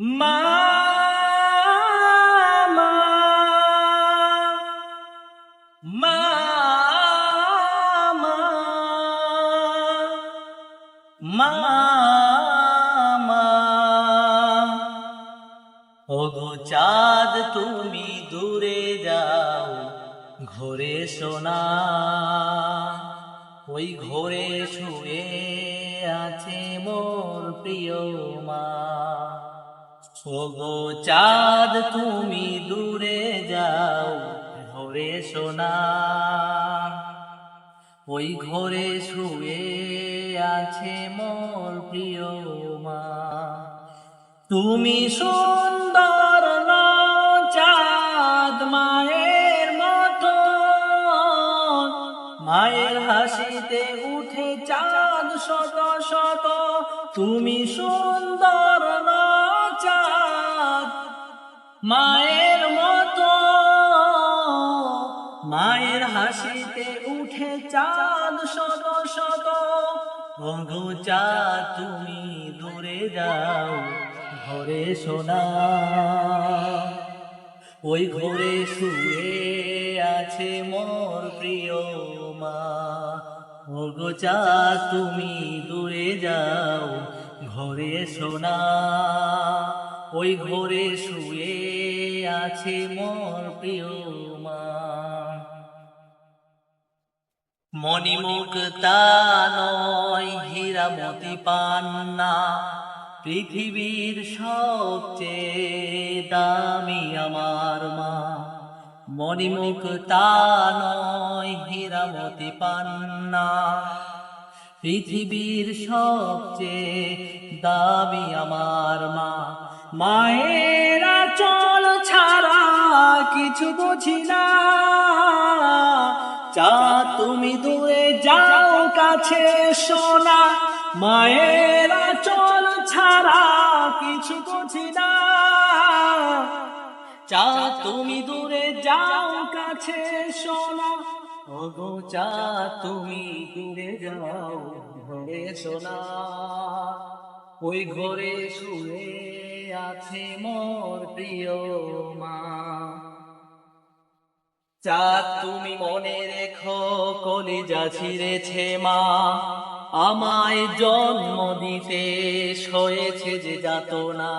মা ওগো চাঁদ, তুমি দূরে যাও, ঘরে সোনা। ওই ঘরে শুয়ে আছে মোর প্রিয় মা। ওগো চাঁদ, তুমি দূরে যাও, ঘরে সোনা। ওই ঘরে শুয়ে আছে মোর প্রিয় মা। তুমি সুন্দর না চাঁদ মায়ের মতো। মায়ের হাসিতে উঠে চাঁদ শত শত। তুমি সুন্দর না মায়ের মতো। মায়ের হাসিতে উঠে চাঁদ শত শত। অঙ্গু চাঁদ তুমি দূরে যাও, ঘরে সোনা। ওই ঘরে শুয়ে আছে মোর প্রিয় মা। ওগো চাঁদ তুমি দূরে যাও ঘরে সোনা, ওই ঘরে শুয়ে আছে মোর প্রিয় মা। মণিমুক্তা নয় হীরামতি পান্না, পৃথিবীর সবচেয়ে দামি আমার মা। মণিমুক্তা নয় হীরামতি পান্না পৃথিবীর সবচেয়ে দামি আমার মা। মায়েরা চল ছাড়া কিছু বুঝি না। চা তুমি দূরে যাও, কাছে সোনা মায়েরা চল ছাড়া কিছু বুঝি না। চা তুমি দূরে যাও, কাছে সোনা ওগো চা তুমি দূরে যাও ঘরে সোনা ওই ঘরে শুয়ে আছে মোর প্রিয় মা। চাঁদ তুমি মনে রেখো, কলিজা ছিঁড়েছে মা। আমায় জন্ম দিতে সয়েছে যে যাতনা।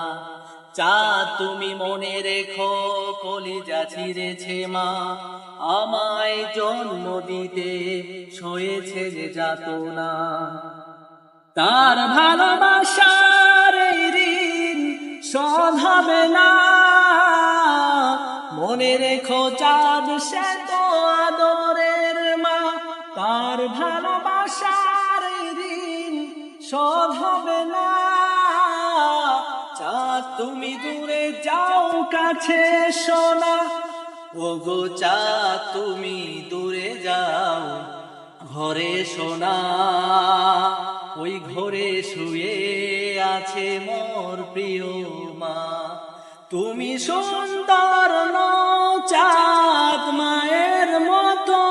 চাঁদ তুমি মনে রেখো, কলিজা ছিঁড়েছে মা। আমায় জন্ম দিতে সয়েছে যে যাতনা। তার ভালোবাসার ঋণ শোধ হবে না। মনে রেখো, চাঁদ সে তো আদরের মা। তার ভালোবাসার ঋণ শোধ হবে না। তুমি দূরে যাও, কাছে সোনা ওগো চাঁদ তুমি দূরে যাও, ঘরে সোনা ওই ঘরে শুয়ে আছে মোর প্রিয় মা। তুমি সুন্দর চাঁদ মায়ের মতো।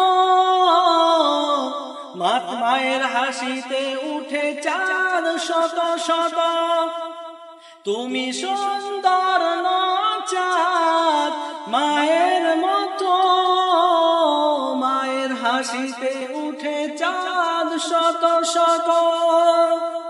মাত মায়ের হাসিতে উঠে চাঁদ শত শত। তুমি সুন্দর চাঁদ মায়ের মতো মায়ের হাসিতে উঠে চাঁদ শত শত।